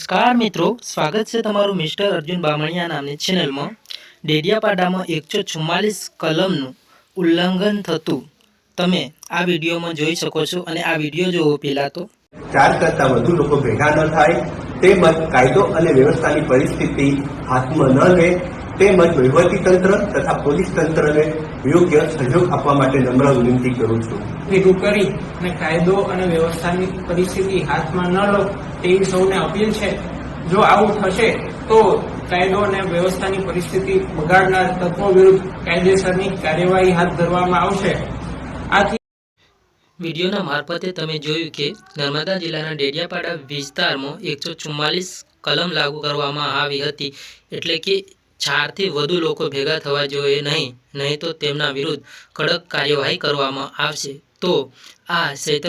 નમસ્કાર મિત્રો, સ્વાગત છે તમારું મિસ્ટર અર્જુન બામણિયા નામની ચેનલમાં ડેડિયાપાડામાં એકસો ચુમ્માલીસ કલમનું ઉલ્લંઘન થતું. તમે આ વિડીયોમાં જોઈ શકો છો અને આ વીડિયો જોવો પહેલા તો. ચાર કરતા વધુ લોકો ભેગા ન થાય તેમજ કાયદો અને વ્યવસ્થાની પરિસ્થિતિ હાથમાં ન લે તેમજ વહીવટી તંત્ર તથા પોલીસ તંત્રને યોગ્ય સહયોગ આપવા માટે નમ્ર વિનંતી કરું છું. ભેગું કરી અને કાયદો અને વ્યવસ્થાની પરિસ્થિતિ હાથમાં ન લો તેવી સૌને અપીલ છે. જો આવું થશે તો કાયદો અને વ્યવસ્થાની પરિસ્થિતિ બગાડનાર તત્વો વિરુદ્ધ કાયદેસરની કાર્યવાહી હાથ ધરવામાં આવશે. આથી વિડીયોના મારફતે તમે જોયું કે નર્મદા જિલ્લાના ડેડિયાપાડા વિસ્તારમાં એકસો ચુમ્માલીસ કલમ લાગુ કરવામાં આવી હતી. એટલે કે ચારથી વધુ લોકો ભેગા થવા જોઈએ નહીં નહીં તો તેમના વિરુદ્ધ કડક કાર્યવાહી કરવામાં આવશે. તો આ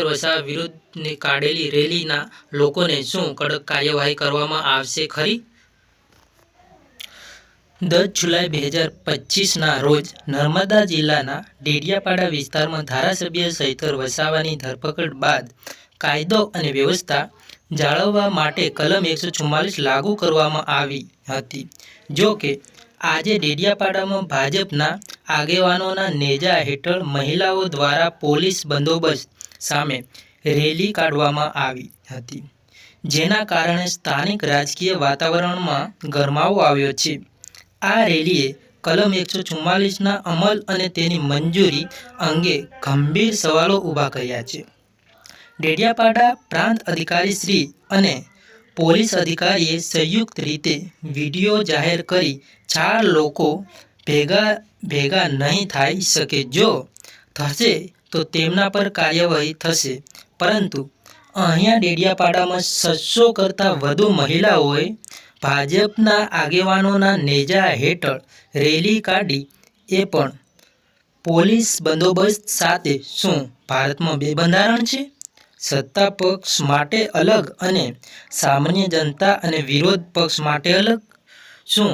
વસાવા વિરુદ્ધની કાઢેલી રેલીના લોકોને શું કડક કાર્યવાહી કરવામાં આવશે ખરી? દસ જુલાઈ બે હજાર પચીસના રોજ નર્મદા જિલ્લાના ડેડિયાપાડા વિસ્તારમાં ધારાસભ્ય સૈતર વસાવાની ધરપકડ બાદ કાયદો અને વ્યવસ્થા જાળવવા માટે કલમ એકસો ચુમ્માલીસ લાગુ કરવામાં આવી હતી. જો કે, આજે ડેડિયાપાડામાં ભાજપના આગેવાનોના નેજા હેઠળ મહિલાઓ દ્વારા પોલીસ બંદોબસ્ત સામે રેલી કાઢવામાં આવી હતી. જેના કારણે સ્થાનિક રાજકીય વાતાવરણમાં ગરમાવો આવ્યો છે. આ રેલીએ કલમ એકસો ચુમ્માલીસના અમલ અને તેની મંજૂરી અંગે ગંભીર સવાલો ઊભા કર્યા છે. ડેડિયાપાડા પ્રાંત અધિકારી શ્રી અને પોલીસ અધિકારીએ સંયુક્ત રીતે વીડિયો જાહેર કરી ચાર લોકો ભેગા ભેગા નહીં થઈ શકે. જો થશે તો તેમના પર કાર્યવાહી થશે. પરંતુ અહીંયા ડેડિયાપાડામાં છસો કરતાં વધુ મહિલાઓએ ભાજપના આગેવાનોના નેજા હેઠળ રેલી કાઢી. એ પણ પોલીસ બંદોબસ્ત સાથે. શું ભારતમાં બે બંધારણ છે? સત્તા પક્ષ માટે અલગ અને સામાન્ય જનતા અને વિરોધ પક્ષ માટે અલગ? શું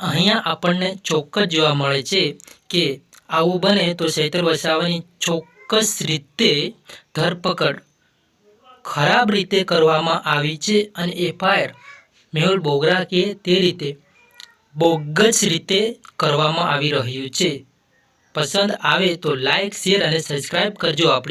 અહીંયા આપણને ચોક્કસ જોવા મળે છે કે આવું બને તો ચૈતર વસાવાની ચોક્કસ રીતે ધરપકડ ખરાબ રીતે કરવામાં આવી છે અને એફઆઈઆર મેહુલ બોગરા કે તે રીતે બોગસ રીતે કરવામાં આવી રહ્યું છે. પસંદ આવે તો લાઇક શેર અને સબસ્ક્રાઈબ કરજો આપણે